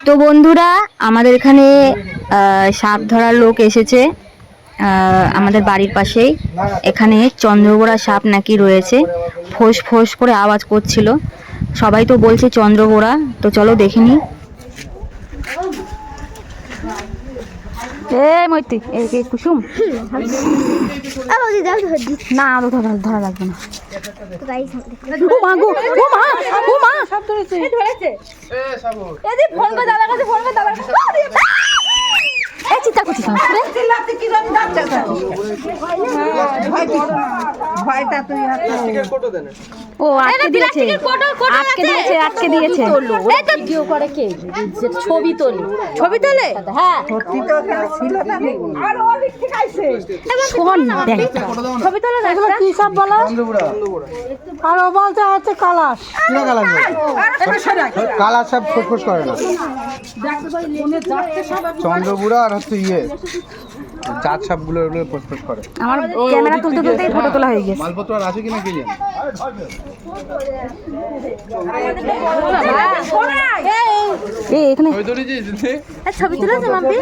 তো বন্ধুরা, আমাদের এখানে সাপ ধরার লোক এসেছে আমাদের বাড়ির পাশেই। এখানে চন্দ্রগোড়া সাপ নাকি রয়েছে। ফোঁস ফোঁস করে আওয়াজ করছিল। সবাই তো বলছে চন্দ্রগোড়া, তো চলো দেখে এ মৈত্রী এ কে কুসুম। না আরও ধরা ধরা লাগবে না। ও মা গো ও মা ও মা! সাপ ধরেছে। এ চিন্তা করছিস না ও আটকে দিয়েছে। আটকে দিয়েছে আটকে দিয়েছে। ভিডিও করে কে? ছবি তোলে। ছবি তোলে? হ্যাঁ। শোন না। ছবি তোলে না এগুলো কি সব বলো? আর ও বলতে হচ্ছে কালাস। কিরা কালার সব ফুসফুস করে না। চন্দ্রপুরা আর হচ্ছে ইয়ে। জাত সাপগুলো ওগুলো ফুসফুস করে। আমার ক্যামেরা তুলতে তুলতে ফটো তোলা হয়ে গেছে। মালপত্র আর আছে কিনা কে জানে? এই এখানে। ছবি তুলেছে মাম্পি?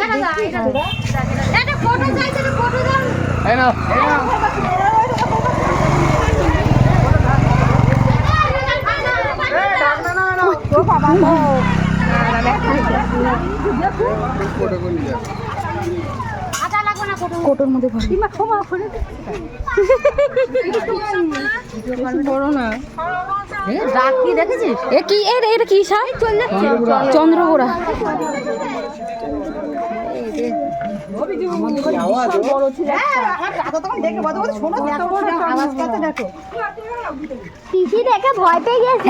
এটা ফটো চাইছে ফটো দাও। এই না। ফটো করে নিয়ে। কোটোর মধ্যে ভরে ডাক কি দেখেছিস? এ কি এ এটা কি সাপ চন্দ্রবোড়া দেখে ভয় পেয়ে গেছে।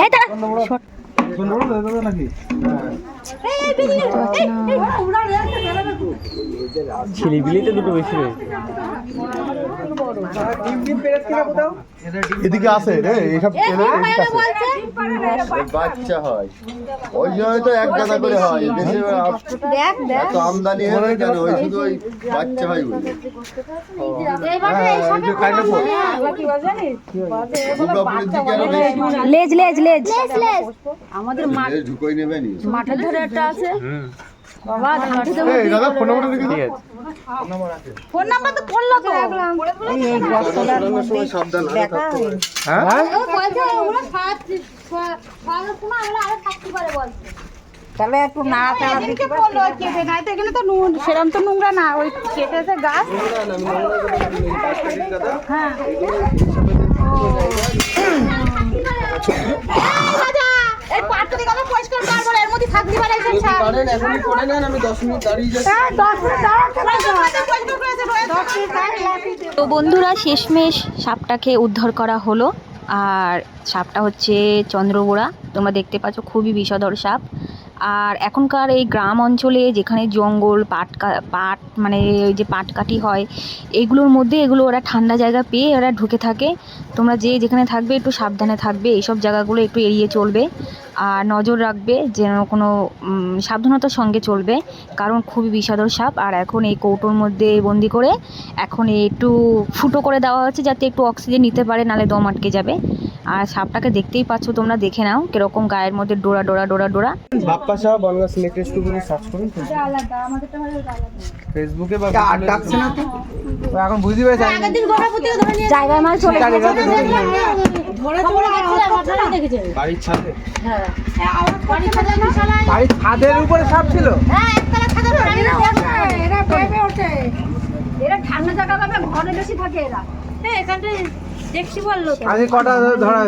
এই দুটো বেশি রয়েছে এদিকে আছে রে এইসব বাচ্চা হয়। ওই জন্য তো এক গাদা করে হয় এত আমদানি হলে কেন? ওই শুধু ওই বাচ্চা হয় বলে হ্যাঁ, বেশি। লেজ লেজ লেজ। আমাদের এ ঢুকোই নেবে মাঠের ধারে একটা আছে। বাবা দাদা ফোন ঠিক আছে ফোন নাম্বার তো করল তো। হয়ে? থাকতে হ্যাঁ তাহলে একটু না তাড়া দিতে বলল কেটে নাই তো এখানে তো নুন সেরকম তো নোংরা না ওই কেটেছে গাছ। এই পাটটা দিকে পরিষ্কার করব এর মধ্যে থাকতে পারে। পারেন এখনই করে নেন আমি দশ মিনিট দাঁড়িয়ে যাচ্ছি। হ্যাঁ, তো বন্ধুরা শেষমেশ সাপটাকে উদ্ধার করা হলো। আর সাপটা হচ্ছে চন্দ্রবোড়া। তোমরা দেখতে পাচ্ছ খুবই বিষধর সাপ। আর এখনকার এই গ্রাম অঞ্চলে যেখানে জঙ্গল, পাট পাট মানে ওই যে পাটকাঠি হয়, এগুলোর মধ্যে এগুলো ওরা ঠান্ডা জায়গা পেয়ে ওরা ঢুকে থাকে। তোমরা যে যেখানে থাকবে একটু সাবধানে থাকবে, এইসব জায়গাগুলো একটু এড়িয়ে চলবে। আর নজর রাখবে যেন কোনো সাবধানতার সঙ্গে চলবে, কারণ খুবই বিষাদর সাপ। আর এখন এই কৌটোর মধ্যে বন্দি করে এখন একটু ফুটো করে দেওয়া হচ্ছে যাতে একটু অক্সিজেন নিতে পারে, নালে দম আটকে যাবে। আর সাপটাকে দেখতেই পাচ্ছ তোমরা, দেখে নাও কীরকম গায়ের মধ্যে ডোরা ডোরা ডোরা ডোরা। শাহ বনগাঁ স্নেক রেস্কিউ করে সার্চ করুন ফেসবুকে বা আর ডাকছে না তো? ও এখন বুঝতে পেরেছে আমি দিন গণপতিও ধরে নিয়ে জায়গায় মাল চলে ধরে চলে গেছিলাম, আপনারাই বাড়ির ছাদে? হ্যাঁ। বাড়ির ছাদে বিশাল- বাড়ির ছাদের উপরে সাপ ছিল? হ্যাঁ, একতলা ছাদে ধরে এরা পেঁপে ওঠে এরা ঠান্ডা জায়গা পাবে ঘরে বেশি থাকে এরা। হ্যাঁ এখানটায় দেখছি বলল তো। আজকে কটা ধরা